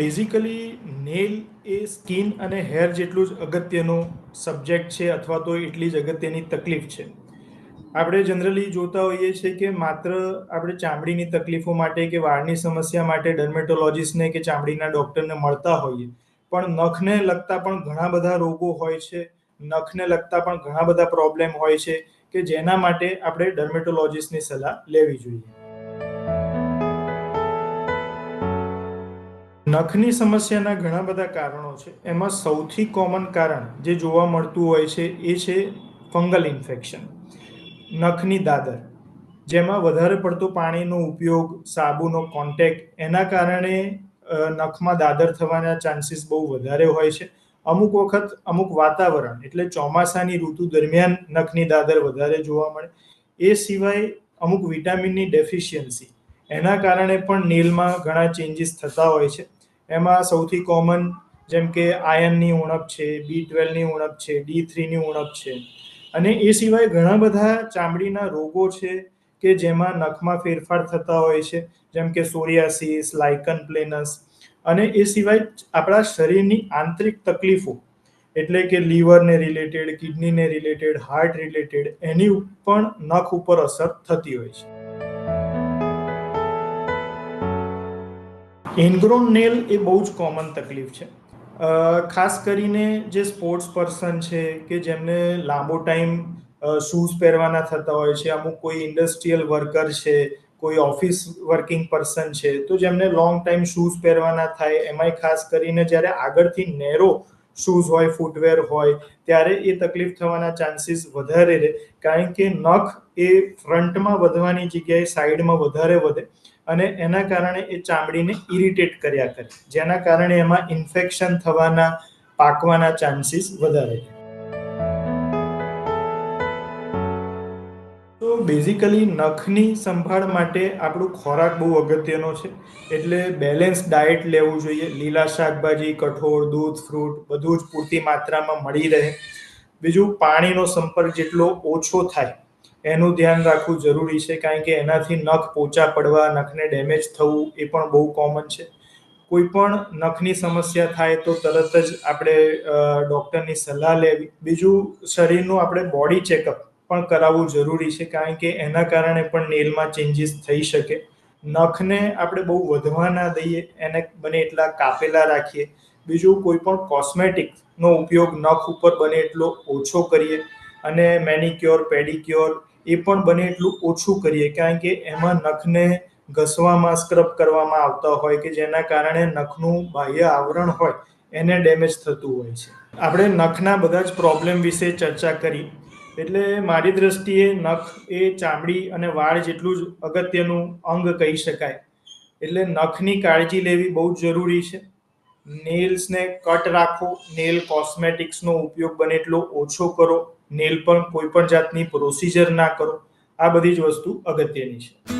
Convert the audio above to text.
Basically nail એ skin અને hair જેટલું જ અગત્યનું સબ્જેક્ટ છે અથવા તો એટલી જ અગત્યની તકલીફ છે. આપણે જનરલી જોતા હોઈએ છીએ કે માત્ર આપણે ચામડીની તકલીફો માટે કે વાળની સમસ્યા માટે ડર્મેટોલોજીસ્ટને કે ચામડીના ડૉક્ટરને મળતા હોઈએ. પણ નખને લગતા પણ ઘણા બધા રોગો હોય છે. નખને લગતા પણ ઘણા બધા પ્રોબ્લેમ હોય છે કે જેના માટે આપણે ડર્મેટોલોજીસ્ટની સલાહ લેવી જોઈએ. નખની સમસ્યાના ઘણા બધા કારણો છે. એમાં સૌથી કોમન કારણ જે જોવા મળતું હોય છે એ છે ફંગલ ઇન્ફેક્શન નખની દાદર. જેમાં વધારે પડતો પાણીનો ઉપયોગ, સાબુનો કોન્ટેક્ટ એના કારણે નખમાં દાદર થવાના ચાન્સીસ બહુ વધારે હોય છે. અમુક વખત અમુક વાતાવરણ, એટલે ચોમાસાની ઋતુ દરમિયાન નખની દાદર વધારે જોવા મળે. એ સિવાય અમુક વિટામિનની ડેફિશિયન્સી એના કારણે પણ નેલમાં ઘણા ચેન્જીસ થતા હોય છે. એમાં સૌથી કોમન જેમ કે આયનની ઉણપ છે બી ટ્વેલ્વની ઉણપ છે ડી થ્રીની ઉણપ છે. અને એ સિવાય ઘણા બધા ચામડીના રોગો છે કે જેમાં નખમાં ફેરફાર થતા હોય છે, જેમ કે સોરિયાસિસ લાઇકન પ્લેનસ અને એ સિવાય આપણા શરીરની આંતરિક તકલીફો, એટલે કે લીવરને રિલેટેડ કિડનીને રિલેટેડ હાર્ટ રિલેટેડ એની પણ નખ ઉપર અસર થતી હોય છે. ઇનગ્રોન નેલ એ બહુ જ કોમન તકલીફ છે. ખાસ કરીને જે સ્પોર્ટ્સ પર્સન છે કે જેમને લાંબો ટાઈમ શૂઝ પહેરવાના થતા હોય છે, અમુક કોઈ ઇન્ડસ્ટ્રીયલ વર્કર છે, કોઈ ઓફિસ વર્કિંગ પર્સન છે, તો જેમને લોંગ ટાઈમ શૂઝ પહેરવાના થાય, એમાંય ખાસ કરીને જ્યારે આગળથી નેરો શૂઝ હોય ફૂટવેર હોય, ત્યારે એ તકલીફ થવાના ચાન્સીસ વધારે રહે. કારણ કે નખ એ ફ્રન્ટમાં વધવાની જગ્યાએ સાઈડમાં વધારે વધે. અને એના કારણે એ ચામડીને ઇરિટેટ કર્યા કરે. જેના કારણે એમાં ઇન્ફેક્શન થવાના, પાકવાના ચાન્સીસ વધારે તો બેઝિકલી નખની સંભાળ માટે આપણું ખોરાક બહુ અગત્યનો છે. એટલે બેલેન્સ ડાયટ લેવું જોઈએ. લીલા શાકભાજી, કઠોળ, દૂધ ફ્રૂટ બધું જ પૂરતી માત્રામાં મળી રહે. બીજું પાણીનો સંપર્ક જેટલો ઓછો થાય એનું ધ્યાન રાખવું જરૂરી છે, કારણ કે એનાથી નખ પોચા પડવા, નખને ડેમેજ થવું એ પણ બહુ કોમન છે. કોઈ પણ નખની સમસ્યા થાય તો તરત જ આપણે ડૉક્ટરની સલાહ લેવી. બીજું, શરીરનું આપણે બોડી ચેકઅપ પણ કરાવવું જરૂરી છે, કારણ કે એના કારણે પણ નેલમાં ચેન્જીસ થઈ શકે. નખને આપણે બહુ વધવા ના દઈએ, એને બને એટલા કાપેલા રાખીએ. બીજું, કોઈ પણ કોસ્મેટિકનો ઉપયોગ નખ ઉપર બને એટલો ઓછો કરીએ. અને મેનિક્યોર પેડિક્યોર એ પણ બને એટલું ઓછું કરીએ, કારણ કે એમાં નખને ઘસવામાં સ્ક્રબ કરવામાં આવતા હોય કે જેના કારણે નખનું બાહ્ય આવરણ હોય, એને ડેમેજ થતું હોય છે. આપણે નખના બધા જ પ્રોબ્લેમ વિશે ચર્ચા કરી. એટલે મારી દ્રષ્ટિએ નખ એ ચામડી અને વાળ જેટલું જ અગત્યનું અંગ કહી શકાય. એટલે નખની કાળજી લેવી બહુ જ જરૂરી છે. નેલ્સને કટ રાખો, નેલ કોસ્મેટિક્સનો ઉપયોગ બને એટલો ઓછો કરો. નેલ પણ કોઈ પણ જાતની પ્રોસિજર ના કરો. આ બધી જ વસ્તુ અગત્યની છે.